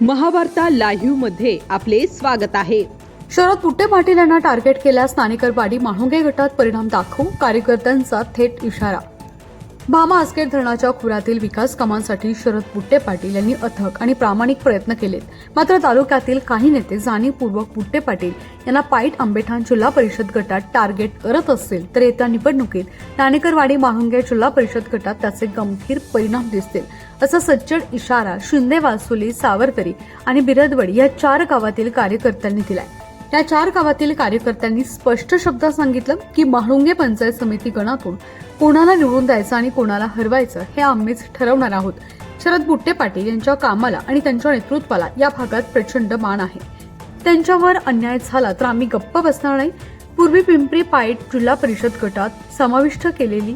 महावार्ता लाईव्हमध्ये आपले स्वागत आहे. शरद पुट्टे पाटील यांना टार्गेट केल्यास नाणेकरवाडी माहुंगे गटात परिणाम दाखवू कार्यकर्त्यांचा थेट इशारा. भामा आसखेड धरणाच्या खोऱ्यातील विकास कामांसाठी शरद पुट्टे पाटील यांनी अथक आणि प्रामाणिक प्रयत्न केलेत. मात्र तालुक्यातील काही नेते जाणीवपूर्वक पुट्टे पाटील यांना पाईट आंबेठाण जिल्हा परिषद गटात टार्गेट करत असतील तर येत्या निवडणुकीत नाणेकरवाडी माहुंगे जिल्हा परिषद गटात त्याचे गंभीर परिणाम दिसतील असा सज्जड इशारा शिंदे वासुली सावरकरी आणि बिरदवडी या चार गावातील कार्यकर्त्यांनी दिलाय. या चार गावातील कार्यकर्त्यांनी स्पष्ट शब्दात सांगितलं की म्हाळुंगे पंचायत समिती गणातून कोणाला निवडून द्यायचं आणि कोणाला हरवायचं हे आम्हीच ठरवणार आहोत. शरद बुट्टे पाटील यांच्या कामाला आणि त्यांच्या नेतृत्वाला या भागात प्रचंड मान आहे. त्यांच्यावर अन्याय झाला तर आम्ही गप्प बसणार नाही. पूर्वी पिंपरी पायट जिल्हा परिषद गटात समाविष्ट केलेली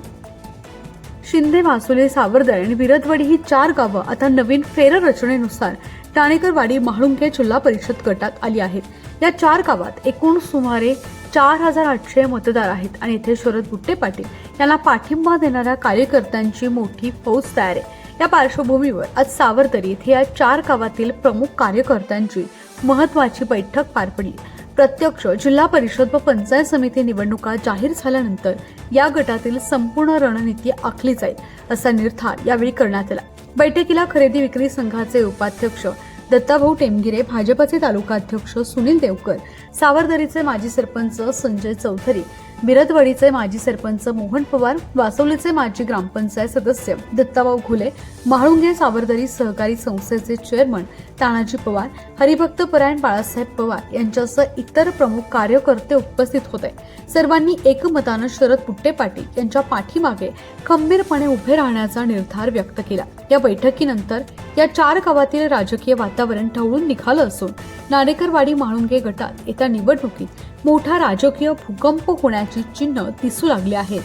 शिंदे वासुले सावरदळ आणि विरदवाडी ही चार गावं आता नवीन फेररचनेनुसार टाणेकरवाडी म्हाळुंगे जिल्हा परिषद गटात आली आहेत. या चार गावात एकूण सुमारे चार हजार आठशे मतदार आहेत आणि इथे शरद बुट्टे पाटील यांना पाठिंबा देणाऱ्या कार्यकर्त्यांची मोठी फौज तयार आहे. या पार्श्वभूमीवर आज सावरदरी येथे या चार गावातील प्रमुख कार्यकर्त्यांची महत्वाची बैठक पार पडली. प्रत्यक्ष जिल्हा परिषद व पंचायत समिती निवडणुका जाहीर झाल्यानंतर या गटातील संपूर्ण रणनीती आखली जाईल असा निर्धार यावेळी करण्यात आला. बैठकीला खरेदी विक्री संघाचे उपाध्यक्ष दत्ताभाऊ टेमगिरे भाजपचे तालुकाध्यक्ष सुनील देवकर सावरदरीचे माजी सरपंच संजय चौधरी बिरदवाडीचे माजी सरपंच मोहन पवार वासवलीचे माजी ग्रामपंचायत सदस्य दत्ताभाऊ घुले म्हाळुंगे सावरदरी सहकारी संस्थेचे चेअरमन तानाजी पवार हरिभक्त परायण बाळासाहेब पवार यांच्यासह इतर प्रमुख कार्यकर्ते उपस्थित होते. सर्वांनी एकमतानं शरद पुट्टे पाटील यांच्या पाठीमागे खंबीरपणे उभे राहण्याचा निर्धार व्यक्त केला. या बैठकीनंतर या चार गावातील राजकीय वातावरण ढवळून निघालं असून नारेकरवाडी म्हाळुंगे गटात येत्या निवडणुकीत मोठा राजकीय भूकंप होण्याची चिन्ह दिसू लागली आहेत.